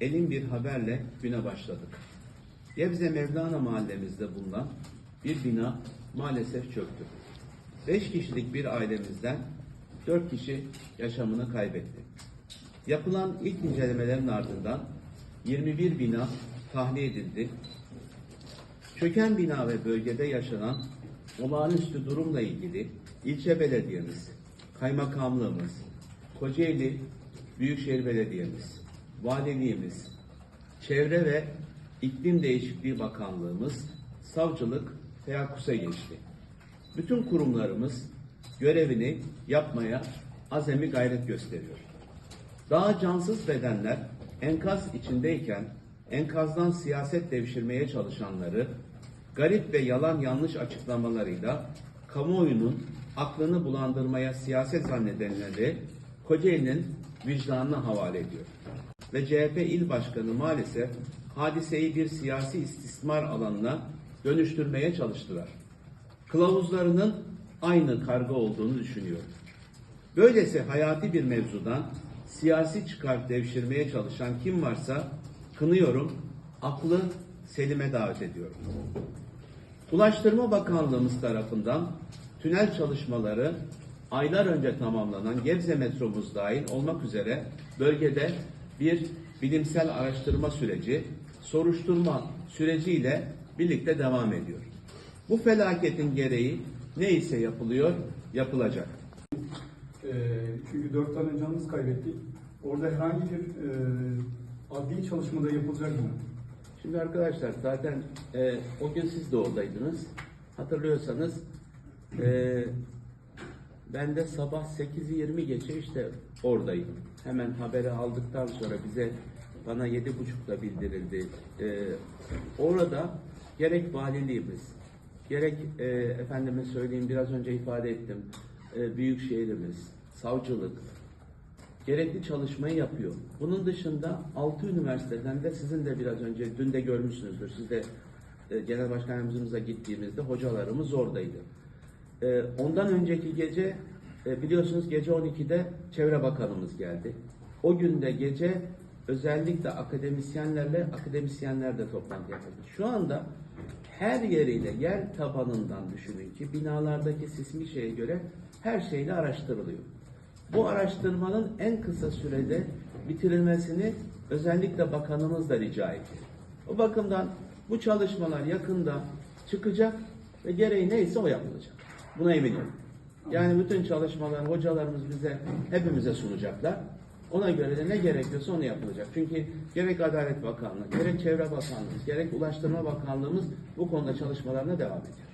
elin bir haberle güne başladık. Gebze Mevlana mahallemizde bulunan bir bina maalesef çöktü. Beş kişilik bir ailemizden dört kişi yaşamını kaybetti. Yapılan ilk incelemelerin ardından 21 bina tahliye edildi. Çöken bina ve bölgede yaşanan olağanüstü durumla ilgili ilçe belediyemiz, kaymakamlığımız, Kocaeli Büyükşehir Belediyemiz, valiliğimiz, Çevre ve İklim Değişikliği Bakanlığımız, savcılık teyakkusa geçti. Bütün kurumlarımız görevini yapmaya azami gayret gösteriyor. Daha cansız bedenler enkaz içindeyken enkazdan siyaset devşirmeye çalışanları garip ve yalan yanlış açıklamalarıyla kamuoyunun aklını bulandırmaya siyaset zannedenleri Kocaeli'nin vicdanına havale ediyor. Ve CHP il başkanı maalesef hadiseyi bir siyasi istismar alanına dönüştürmeye çalıştılar. Kılavuzlarının aynı karga olduğunu düşünüyorum. Böylesi hayati bir mevzudan siyasi çıkar devşirmeye çalışan kim varsa kınıyorum, aklı selime davet ediyorum. Ulaştırma Bakanlığımız tarafından tünel çalışmaları aylar önce tamamlanan Gebze metromuz dahil olmak üzere bölgede bir bilimsel araştırma süreci, soruşturma süreciyle birlikte devam ediyor. Bu felaketin gereği neyse yapılıyor, yapılacak. Ee, çünkü dört tane canımız kaybettik. Orada herhangi bir e, adli çalışmada yapılacak mı? Şimdi arkadaşlar zaten e, o gün siz de oradaydınız. Hatırlıyorsanız e, ben de sabah 8'i 20 geçe işte oradaydım. Hemen haberi aldıktan sonra bize bana yedi buçukta bildirildi. E, orada gerek valiliğimiz, gerek e, efendime söyleyeyim biraz önce ifade ettim. E, büyükşehirimiz, savcılık, gerekli çalışmayı yapıyor. Bunun dışında 6 üniversiteden de sizin de biraz önce dün de görmüşsünüzdür. Siz de e, genel başkanımızla gittiğimizde hocalarımız oradaydı. E, ondan önceki gece e, biliyorsunuz gece 12'de Çevre Bakanımız geldi. O gün de gece özellikle akademisyenlerle akademisyenler de toplantı yapıldı. Şu anda her yeriyle yer tabanından düşünün ki binalardaki sismik şeye göre her şeyle araştırılıyor. Bu araştırmanın en kısa sürede bitirilmesini özellikle bakanımız da rica etti. O bakımdan bu çalışmalar yakında çıkacak ve gereği neyse o yapılacak. Buna eminim. Yani bütün çalışmalar hocalarımız bize hepimize sunacaklar. Ona göre de ne gerekiyorsa onu yapılacak. Çünkü gerek Adalet Bakanlığı, gerek Çevre Bakanlığı, gerek Ulaştırma Bakanlığımız bu konuda çalışmalarına devam ediyor.